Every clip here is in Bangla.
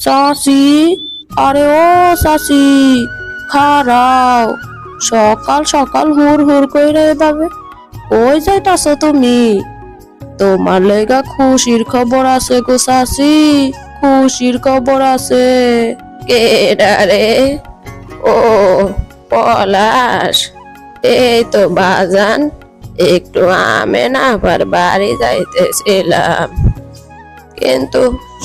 চাষি আরে ও চাষি খারাও। সকাল সকাল হুর হুর কইরে এভাবে কই যাইতাছো তুমি? তোমার লেগা খুশির খবর আছে গো চাষি খুশির খবর আছে। কে রে? ও পলাশ, এই তো বাজান। একটু আমে না আবার বাড়ি যাইতেছিলাম। কিন্তু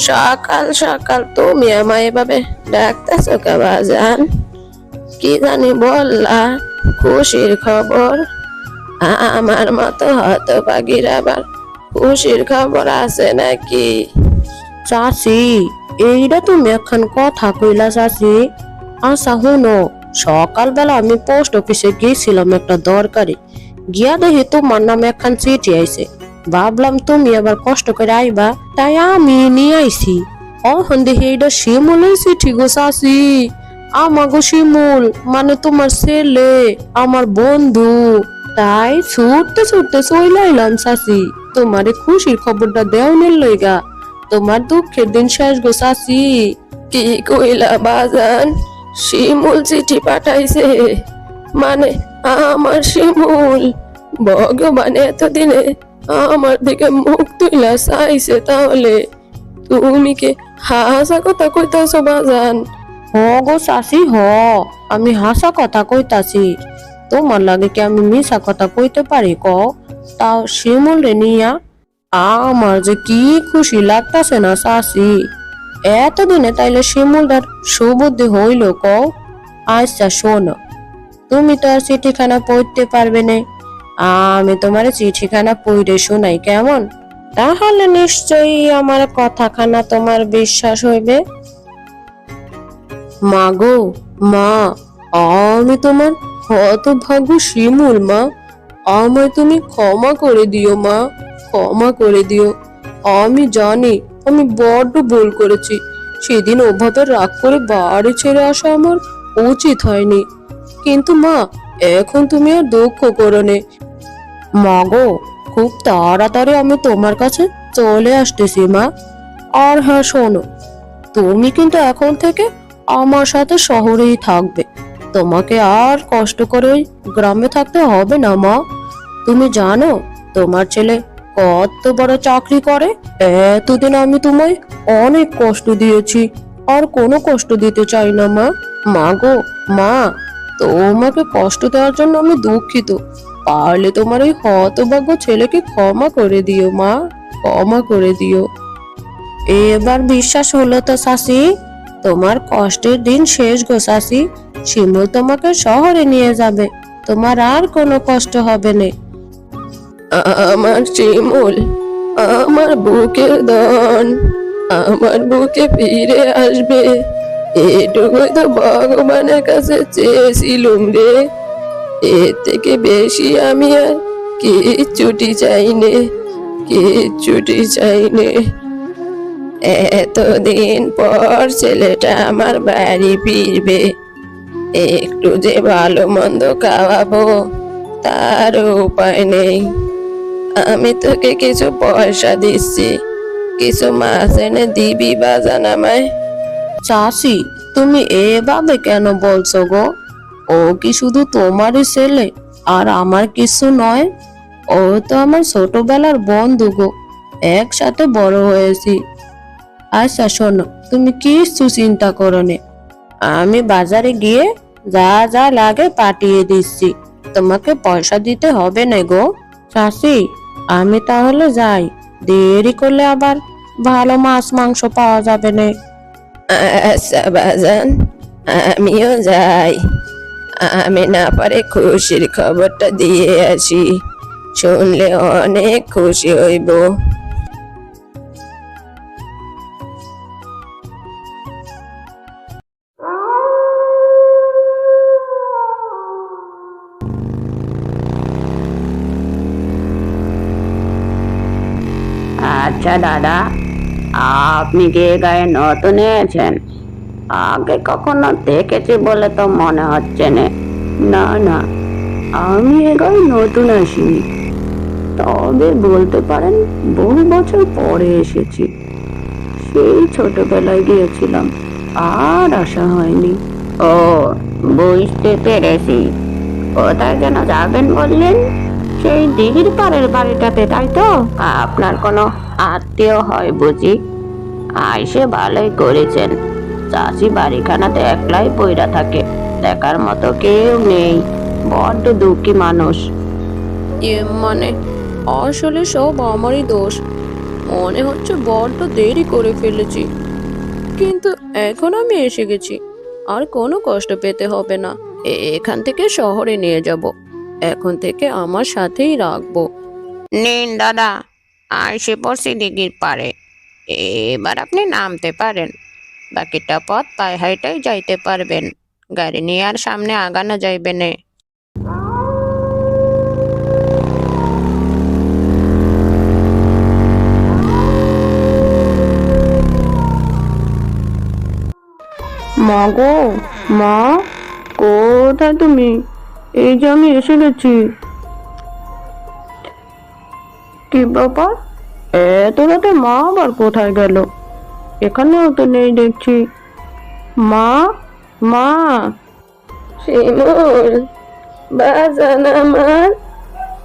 সকাল সকাল তুমি আমায় এভাবে ডাকতেছো কে বাজান? কি জানি বললা, খুশির খবর? আমার মতো হতভাগীর আবার খুশির খবর আছে নাকি? চাষি এইটা তুমি এখন কথা কইলা চাষি আচ্ছা হুনো সকালবেলা আমি পোস্ট অফিসে গিয়েছিলাম একটা দরকারি। গিয়া দেখি তোমার নামে একখান চিঠি আইছে। ভাবলাম তুমি আবার কষ্ট করে আইবা, তাই আমি নিয়ে আইছি। অহন দেখি এইটা শিমুলের চিঠি গো চাষি আমাগো শিমুল মানে তোমার ছেলে, আমার বন্ধু। তাই ছুটতে ছুটতে চইলাইলাম চাষি তোমারে খুশির খবরটা দেওয়ানের লইগা। তোমার দুঃখের দিন শেষ গো চাষি কি কইলা বাজান, শিমুল চিঠি পাঠাইছে। মানে আমার শিমুল ভগবান এতদিনে আমার দিকে মুখ তুইলা চাইছে তাহলে। তুমি কি হাসা কথা কইতাছো বাজান? হ গো চাষি হ। আমি হাসা কথা কইতাছি। তোমার লাগে কি আমি মিশা কথা কইতে পারি ক তাও শিমুল রে নিয়া আমার যে কি খুশি লাগতাছে না চাষি এতদিনে তাইলে শিমুলটার সুবুদ্ধি হইল ক আচ্ছা শোনো। তুমি তো আর চিঠিখানা পড়তে পারবে না। আমি তোমার চিঠিখানা পড়ে শোনাই, কেমন? তাহলে নিশ্চয়ই আমার কথাখানা তোমার বিশ্বাস হইবে। মা গো মা, আমি তোমার কত হতভাগ্য শিমুল মা। আমায় তুমি ক্ষমা করে দিও, মা, ক্ষমা করে দিও। আমি জানি, আমি বড্ড ভুল করেছি। সেদিন ওভাবে রাগ করে বাড়ি ছেড়ে আসা আমার উচিত হয়নি। কিন্তু মা, এখন তুমি আর দুঃখ করো নে। মা গো, খুব তাড়াতাড়ি আমি তোমার কাছে চলে আসতেছি মা। আর হ্যাঁ শোনো, তুমি কিন্তু এখন থেকে আমার সাথে শহরেই থাকবে। তোমাকে আর কষ্ট করে ওই গ্রামে থাকতে হবে না মা। তুমি জানো, তোমার ছেলে কত বড় চাকরি করে। এতদিন আমি তোমায় অনেক কষ্ট দিয়েছি, আর কোনো কষ্ট দিতে চাই না মা। মা গো, মা তোমাকে কষ্ট দেওয়ার জন্য আমি দুঃখিত। পারলে তোমার এই হতভাগ্য ছেলেকে ক্ষমা করে দিও, মা। ক্ষমা করে দিও। এবার বিশ্বাস হলো তো শাসি তোমার কষ্টের দিন শেষ গো শাসি শিমুল তোমাকে শহরে নিয়ে যাবে। তোমার আর কোনো কষ্ট হবে না। আমার শিমুল, আমার বুকের দন আমার বুকে ফিরে আসবে। এটুকুই তো ভগবানের কাছে চেয়েছিলুম রে। এর থেকে বেশি আমি আর কিচ্ছুটি চাইনে কিচ্ছুটি চাইনে এতদিন পর ছেলেটা আমার বাড়ি ফিরবে, একটু যে ভালো মন্দ খাওয়াবো, তার উপায় নেই। আমি তোকে কিছু পয়সা দিচ্ছি, কিছু মাছ এনে দিবি বাজান আমায় চাষি তুমি এভাবে কেন বলছো গো? ও কি শুধু তোমারই ছেলে আর আমার কিছু নয়? ও তো আমার ছোটবেলার বন্ধু গো, একসাথে বড় হয়েছি। আচ্ছা শোনো, তুমি কিছু চিন্তা করো নে। আমি বাজারে গিয়ে যা যা লাগে পাঠিয়ে দিচ্ছি। তোমাকে পয়সা দিতে হবে না গো। চাষি আমি তাহলে যাই। দেরি করলে আবার ভালো মাছ, মাংস পাওয়া যাবে না। আচ্ছা আমিও যাই। আমি না পারে খুশির খবরটা দিয়ে আসি, শুনলে অনেক খুশি হইব। আচ্ছা দাদা। আপনি কি গায়ে নতুন এসেছেন আগে কখনো দেখেছি বলে তো মনে হচ্ছে না। না আমি এ গায়ে নতুন আসিনি। তবে বলতে পারেন, বহু বছর পরে এসেছি। সেই ছোটবেলায় গিয়েছিলাম, আর আসা হয়নি। ও, বুঝতে পেরেছি। কোথায় যেন যাবেন বললেন? সেই দিঘির পাড়ের বাড়িটাতে তাই তো? আপনার কোনো আত্মীয় হয় বুঝি? আইসে ভালোই করেছেন। চাষি বাড়িখানাতে একলাই পইরা থাকে দেখার মতো কেউ নেই। বড্ড দুঃখী মানুষ। মানে আসলে সব আমারই দোষ। মনে হচ্ছে বড্ড দেরি করে ফেলেছি। কিন্তু এখন আমি এসে গেছি। আর কোনো কষ্ট পেতে হবে না। এ- এখান থেকে শহরে নিয়ে যাব। এখন থেকে আমার সাথেই রাখব। নিন দাদা। আইসে পড়ছি দিঘির পারে এবার আপনি নামতে পারেন। বাকিটা পথ পায়ে হাইটাই যাইতে পারবেন। গাড়ি নিয়ে আর সামনে আগানো যাইবে না। মা গো মা কোথায় তুমি? এই যে আমি এসে গেছি। কি ব্যাপার? এত রাতে মা আবার কোথায় গেল? এখানেও তো নেই দেখছি। মা? মা? শিমুল, বাজান আমার,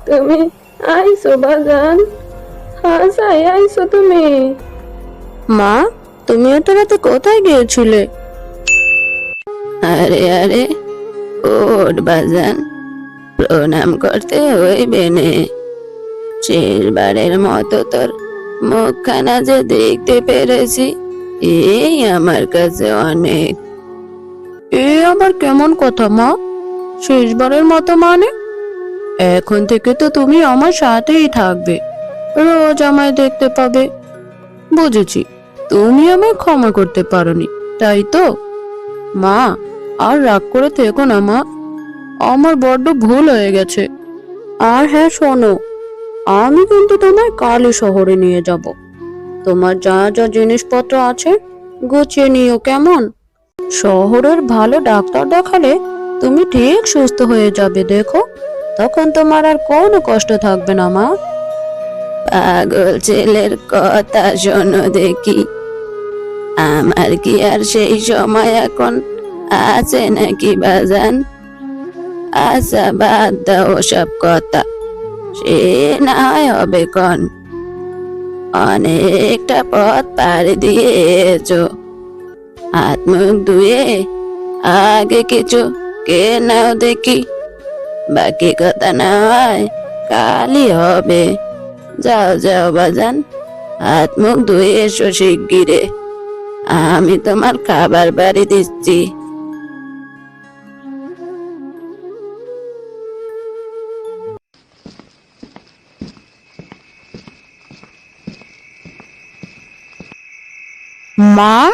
তুমি আইসো বাজান। হাসাই আইসো তুমি। মা, তুমি এত রাতে কোথায় গিয়েছিলে? আরে আরে। ওট বাজান, প্রণাম করতে হইবে শেষবারের মতো তোর মুখখানা যে দেখতে পেরেছি, এই আমার কাছে অনেক। এ আবার কেমন কথা, মা? শেষবারের মতো মানে? এখন থেকে তো তুমি আমার সাথেই থাকবে, রোজ আমায় দেখতে পাবে। বুঝেছি, তুমি আমায় ক্ষমা করতে পারোনি, তাই তো? মা আর রাগ করে থেকো না, মা। আমার বড্ড ভুল হয়ে গেছে। আর হ্যাঁ শোনো। আমি কিন্তু তোমায় কালই শহরে নিয়ে যাব। তোমার যা যা জিনিসপত্র আছে, গুছিয়ে নিও কেমন? শহরের ভালো ডাক্তার দেখালে তুমি ঠিক সুস্থ হয়ে যাবে, দেখো। তখন তোমার আর কোনো কষ্ট থাকবে না, মা। পাগল ছেলের কথা শোনো দেখি। আমার কি আর সেই সময় এখন আছে নাকি বাজান? আচ্ছা বাদ দাও সব কথা। সে না হয় হবে কন। অনেকটা পথ পাড়ি দিয়ে এসো হাত মুখ ধুয়ে আগে কিছু কে নাও দেখি। বাকি কথা না হয় হবে। যাও যাও বাজান। হাত মুখ ধুয়ে এসো শিগগিরে আমি তোমার খাবার বাড়ি দিচ্ছি। মা,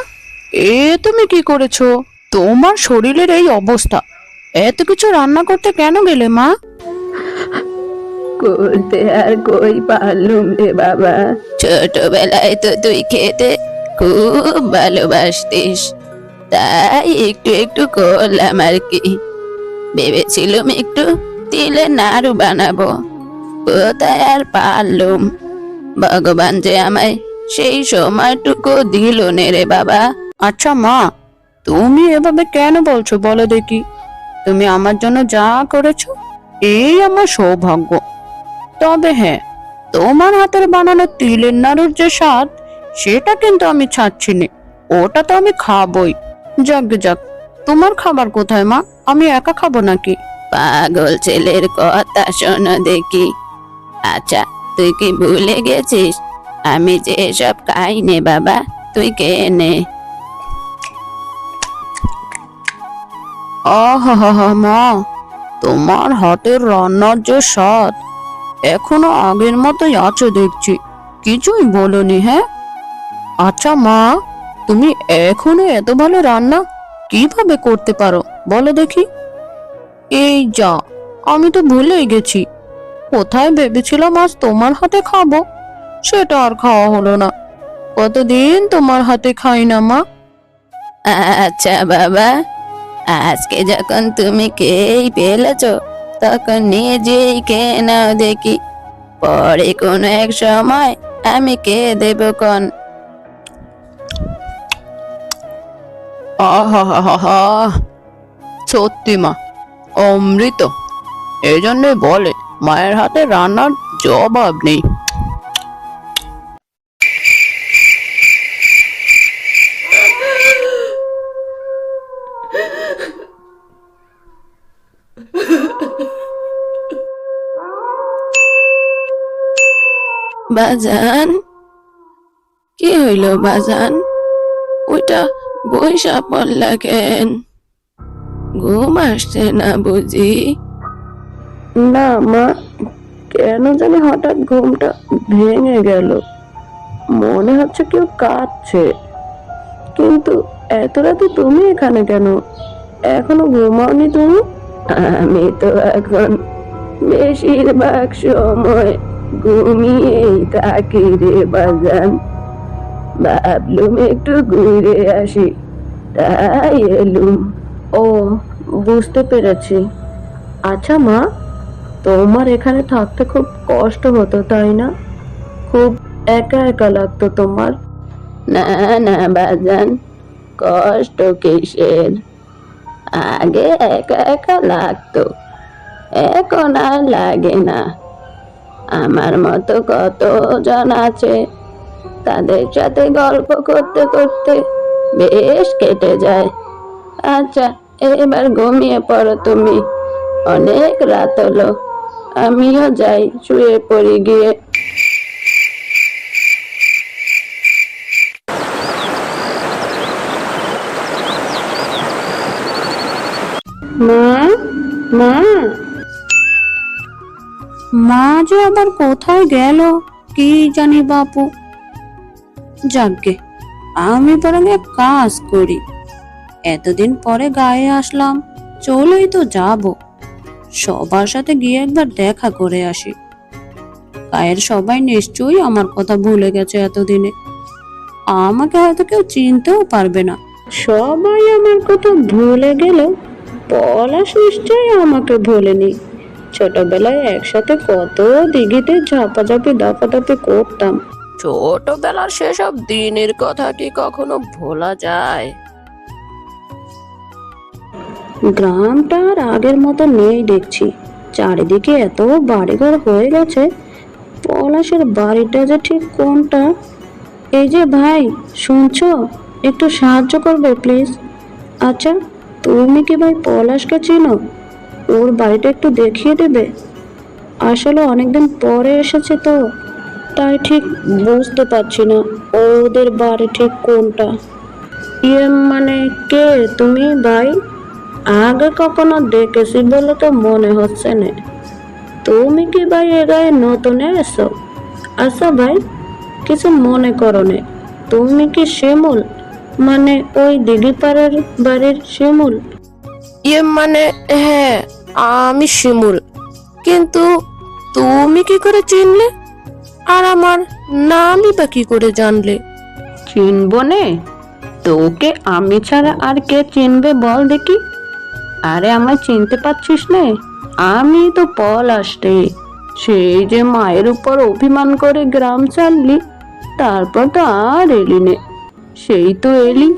এ তুমি কি করেছ? তোমার শরীরের এই অবস্থা। এত কিছু রান্না করতে কেন গেলে মা? করতে আর কই পারলুম রে বাবা। ছোটবেলায় তো তুই খেতে খুব ভালোবাসতিস। তাই একটু একটু করলাম আর কি। ভেবেছিলাম একটু তিলে নাড়ু বানাবো। কোথায় আর পারলুম? ভগবান যে আমায় সেই সময়টুকু দিল নে রে বাবা। আচ্ছা মা তুমি এভাবে কেন বলছো? বলো দেখি। তুমি আমার জন্য যা করেছ এই আমার সৌভাগ্য। তবে হ্যাঁ তোমার হাতের বানানো তিলের নাড়ুর যে স্বাদ সেটা কিন্তু আমি ছাড়ছি না ওটা তো আমি খাবই। যাক যাক। তোমার খাবার কোথায় মা? আমি একা খাব নাকি? পাগল ছেলের কথা শোনো দেখি। আচ্ছা তুই কি ভুলে গেছিস? আমি যে সব খাই নে বাবা, তুই কে নে? মা, তোমার হাতের রান্নার যে স্বাদ, এখনও আগের মতোই আছে দেখছি, কিছুই বলনি হ্যাঁ? আচ্ছা মা, তুমি এখনও এত ভালো রান্না কীভাবে করতে পারো, বলো দেখি। এই যা, আমি তো ভুলেই গেছি। কোথায় ভেবেছিলাম আজ তোমার হাতে খাব? সেটা আর খাওয়া হলো না। কতদিন তোমার হাতে খাই না মা? আচ্ছা বাবা। আজকে যখন তুমি খেয়েই পেলেছ তখন নিজেই খেয়ে নাও দেখি। পরে কোনো এক সময় আমি কে দেব কন। আহা সত্যি মা। অমৃত। এই জন্যই বলে মায়ের হাতে রান্নার জবাব নেই। বাজান? কি হইল বাজান? ওইটা বৈশা পড়লা কেন ঘুম আসছে না বুঝি? না মা, কেন জানি হঠাৎ ঘুমটা ভেঙে গেল। মনে হচ্ছে কেউ কাঁদছে। কিন্তু এত রাতে তুমি এখানে কেন? এখনও ঘুমাওনি তুমি? আমি তো এখন বেশিরভাগ সময় ঘুমিয়েই থাকি রে বাজান। ভাবলুম একটু ঘুরে আসি তাই এলুম। ও বুঝতে পেরেছি। আচ্ছা মা তোমার এখানে থাকতে খুব কষ্ট হতো তাই না? খুব একা একা লাগতো তোমার। না না বাজান কষ্ট কিসের? আগে একা একা লাগতো এখন আর লাগে না। আমার মতো কতজন আছে? তাদের সাথে গল্প করতে করতে বেশ কেটে যায়। আচ্ছা এবার ঘুমিয়ে পড়ো তুমি। অনেক রাত হলো। আমিও যাই, শুয়ে পড়ি গিয়ে। মা মা। মা যে আবার কোথায় গেল, কি জানি বাপু। যাকগে আমি বরং এক কাজ করি। এতদিন পরে গায়ে আসলাম, চলেই তো যাব। সবার সাথে গিয়ে একবার দেখা করে আসি। গায়ের সবাই নিশ্চয়ই আমার কথা ভুলে গেছে এতদিনে। আমাকে হয়তো কেউ চিনতেও পারবে না। সবাই আমার কথা ভুলে গেল পলাশ নিশ্চয়ই আমাকে ভোলেনি। ছোটবেলায় একসাথে কত দিঘিতে ঝাপাঝাপি দাপাদাপি করতাম। ছোটবেলার সেসব দিনের কথা কি কখনো ভোলা যায়? গ্রামটা আর আগের মতো নেই দেখছি। চারিদিকে এত বাড়িঘর হয়ে গেছে পলাশের বাড়িটা যে ঠিক কোনটা? এই যে ভাই শুনছো? একটু সাহায্য করবে প্লিজ। আচ্ছা তুমি কি ভাই পলাশকে চেনো? ওর বাড়িটা একটু দেখিয়ে দেবে? আসলে অনেকদিন পরে এসেছে তো, তাই ঠিক বুঝতে পারছি না ওদের বাড়ি ঠিক কোনটা। ইয়ে মানে কে তুমি ভাই? আগে কখনো দেখেছি বলে তো মনে হচ্ছে না। তুমি কি ভাই এ গায়ে নতুন এসো? আচ্ছা ভাই, কিছু মনে করো নে। তুমি কি শিমুল? মানে ওই দিঘি পাড়ার বাড়ির শিমুল? ইয়ে মানে হ্যাঁ আমি শিমুল। কিন্তু তুমি কি করে চিনলে? আর আমার নামই বা কি করে জানলে? চিনব নে। তোকে আমি ছাড়া আর কে চিনবে বল দেখি। আরে আমায় চিনতে পারছিস নে? আমি তো পল আসতে। সেই যে মায়ের উপর অভিমান করে গ্রাম ছাড়লি, তারপর তো আর এলি নে। সেই তো এলি।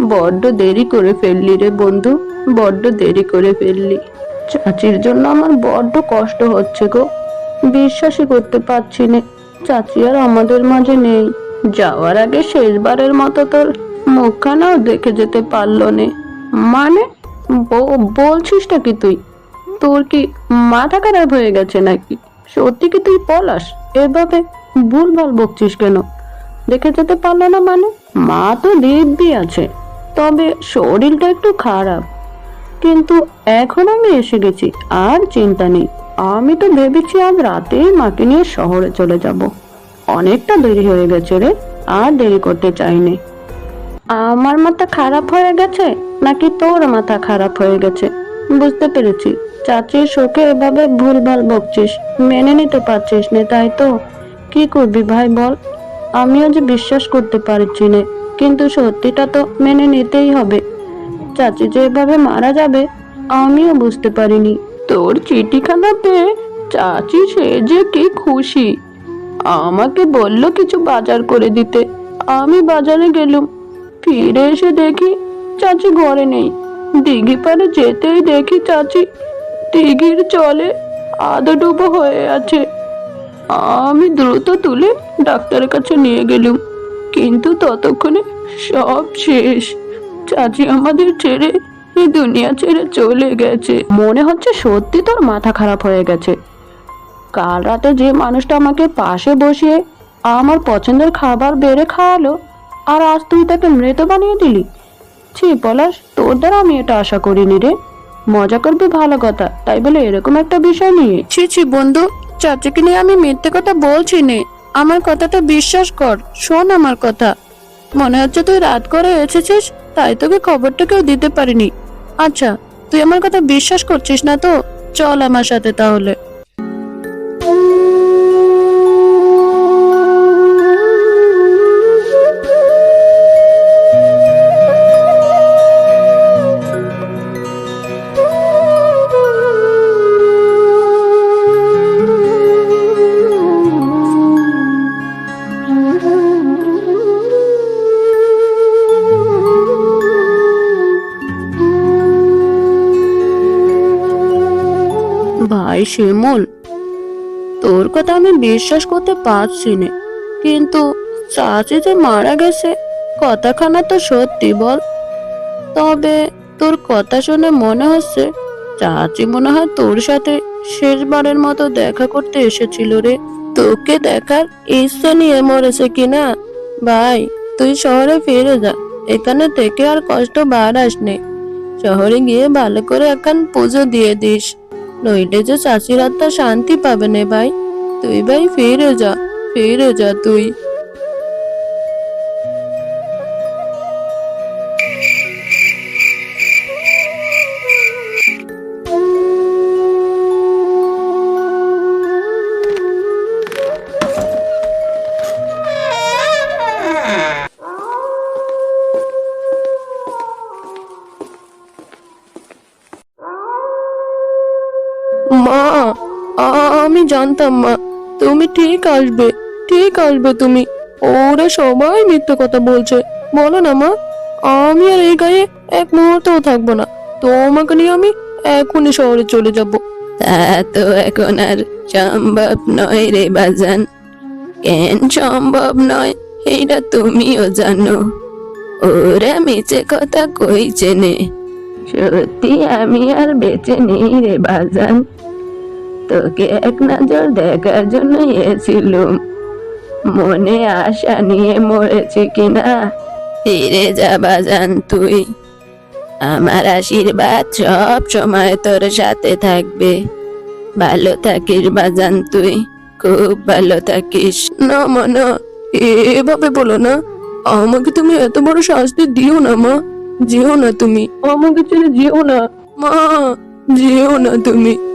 বড্ড দেরি করে ফেললি রে বন্ধু, বড্ড দেরি করে ফেললি। চাচির জন্য আমার বড্ড কষ্ট হচ্ছে গো। বিশ্বাসই করতে পারছি না। চাচি আর আমাদের মাঝে নেই। যাওয়ার আগে শেষবারের মতো তোর মুখখানাও দেখে যেতে পারল নে। মানে বলছিসটা কি তুই? তোর কি মাথা খারাপ হয়ে গেছে নাকি? সত্যি কি তুই পলাস এভাবে ভুলভাল বকছিস কেন? দেখে যেতে পারল না মানে? মা তো দিব্যি আছে। তবে শরীরটা একটু খারাপ। কিন্তু এখন আমি এসে গেছি, আর চিন্তা নেই। আমি তো ভেবেছি আজ রাতেই মাকে নিয়ে শহরে চলে যাব। অনেকটা দেরি হয়ে গেছে রে, আর দেরি করতে চাইনি। আমার মাথা খারাপ হয়ে গেছে? নাকি তোর মাথা খারাপ হয়ে গেছে? বুঝতে পেরেছি। চাচির শোকে এভাবে ভুলভাল বকছিস মেনে নিতে পারছিস না, তাই তো? কি করবি ভাই বল? আমিও যে বিশ্বাস করতে পারছি না, কিন্তু সত্যিটা তো মেনে নিতেই হবে। চাচি যে এভাবে মারা যাবে, আমিও বুঝতে পারিনি। তোর চিঠিখানা পেয়ে চাচি সে যে কি খুশি। আমাকে বলল কিছু বাজার করে দিতে। আমি বাজারে গেলুম। ফিরে এসে দেখি চাচি ঘরে নেই। দিঘি পাড়ে যেতেই দেখি চাচি দিঘির চলে আধো ডুবো হয়ে আছে। আমি দ্রুত তুলে ডাক্তারের কাছে নিয়ে গেলুম। কিন্তু ততক্ষণে সব শেষ। চাচি আমাদের ছেড়ে এই দুনিয়া ছেড়ে চলে গেছে। মনে হচ্ছে সত্যি তোর মাথা খারাপ হয়ে গেছে। কাল রাতে যে মানুষটা আমাকে পাশে বসিয়ে আমার পছন্দের খাবার বেড়ে খাওয়ালো আর আজ তুই তাকে মৃত বানিয়ে দিলি ছি পলাশ তোর দ্বারা আমি এটা আশা করিনি রে। মজা করবি ভালো কথা তাই বলে এরকম একটা বিষয় নিয়ে। ছি ছি বন্ধু চাচাকে নিয়ে আমি মিথ্যে কথা বলছি নে। আমার কথাটা বিশ্বাস কর শোন আমার কথা। মনে হচ্ছে তুই রাত করে এসেছিস, তাই তোকে খবরটা কেউ দিতে পারিনি। আচ্ছা তুই আমার কথা বিশ্বাস করছিস না তো? চল আমার সাথে তাহলে। ভাই শিমুল তোর কথা আমি বিশ্বাস করতে পারছি না। কিন্তু চাচি যে মারা গেছে, কথাখানা তো সত্যি বল। তবে তোর কথা শুনে মনে হচ্ছে চাচি মনে হয় তোর সাথে শেষবারের মতো দেখা করতে এসেছিল রে। তোকে দেখার ইচ্ছা নিয়ে মরেছে কিনা ভাই, তুই শহরে ফিরে যা, এখানে থেকে আর কষ্ট বাড়াস নে। শহরে গিয়ে ভালো করে এখন পুজো দিয়ে দিস। নইলে যে চাষিরা আত্মা শান্তি পাবে না ভাই। তুই ভাই, ফিরে যা ফিরে যা তুই। জানতাম মা। তুমি ঠিক আসবে ঠিক আসবে তুমি। ওরা সবাই মিথ্যে কথা বলছে। বলো না মা, আমি আর এই গায়ে এক মুহূর্তও থাকব না। তোমাকে নিয়ে আমি এখনই শহরে চলে যাব। এখন আর সম্ভব নয় রে বাজান। কেন সম্ভব নয় এইটা তুমিও জানো। ওরা মিছে কথা কইছে নে সত্যি আমি আর বেঁচে নেই রে বাজান। তোকে এক নজর দেখার জন্য এসেছিলুম। মনে আশা নিয়ে মরেছে কিনা? ফিরে যাবা বাজান তুই। আমার আশীর্বাদ সব সময় তোর সাথে থাকবে। ভালো থাকিস বাজান তুই। খুব ভালো থাকিস। না, মা, না, এভাবে বলো না। আমাকে তুমি এত বড় শাস্তি দিও না, মা। যেও না তুমি। আমাকে ছেড়ে যেও না। মা, যেও না তুমি।